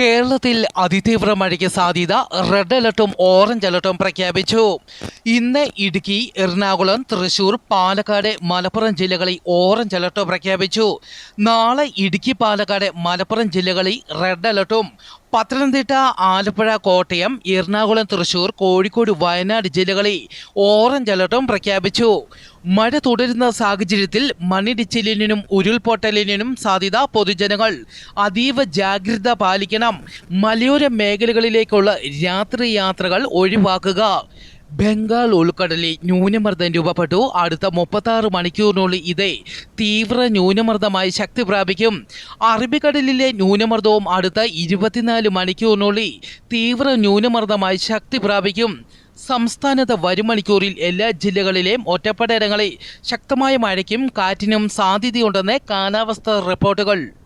കേരളത്തിൽ അതിതീവ്ര മഴയ്ക്ക് സാധ്യത. റെഡ് അലർട്ടും ഓറഞ്ച് അലർട്ടും പ്രഖ്യാപിച്ചു. ഇന്ന് ഇടുക്കി എറണാകുളം തൃശൂർ പാലക്കാട് മലപ്പുറം ജില്ലകളിൽ ഓറഞ്ച് അലർട്ട് പ്രഖ്യാപിച്ചു. നാളെ ഇടുക്കി പാലക്കാട് മലപ്പുറം ജില്ലകളിൽ റെഡ് അലർട്ടും പത്തനംതിട്ട ആലപ്പുഴ കോട്ടയം എറണാകുളം തൃശൂർ കോഴിക്കോട് വയനാട് ജില്ലകളിൽ ഓറഞ്ച് അലർട്ടും പ്രഖ്യാപിച്ചു. മഴ തുടരുന്ന സാഹചര്യത്തിൽ മണ്ണിടിച്ചിലിനും ഉരുൾപൊട്ടലിനും സാധ്യത പൊതുജനങ്ങൾ. അതീവ ജാഗ്രത പാലിക്കണം. മലയോര മേഖലകളിലേക്കുള്ള രാത്രി യാത്രകൾ ഒഴിവാക്കുക. ബംഗാൾ ഉൾക്കടലിൽ ന്യൂനമർദ്ദം രൂപപ്പെട്ടു. അടുത്ത മുപ്പത്താറ് മണിക്കൂറിനുള്ളിൽ ഇതേ തീവ്ര ന്യൂനമർദ്ദമായി ശക്തി പ്രാപിക്കും. അറബിക്കടലിലെ ന്യൂനമർദ്ദവും അടുത്ത ഇരുപത്തിനാല് മണിക്കൂറിനുള്ളിൽ തീവ്ര ന്യൂനമർദ്ദമായി ശക്തി പ്രാപിക്കും. സംസ്ഥാനത്ത് വരും മണിക്കൂറിൽ എല്ലാ ജില്ലകളിലെയും ഒറ്റപ്പെട്ട ഇടങ്ങളിൽ ശക്തമായ മഴയ്ക്കും കാറ്റിനും സാധ്യതയുണ്ടെന്ന് കാലാവസ്ഥാ റിപ്പോർട്ടുകൾ.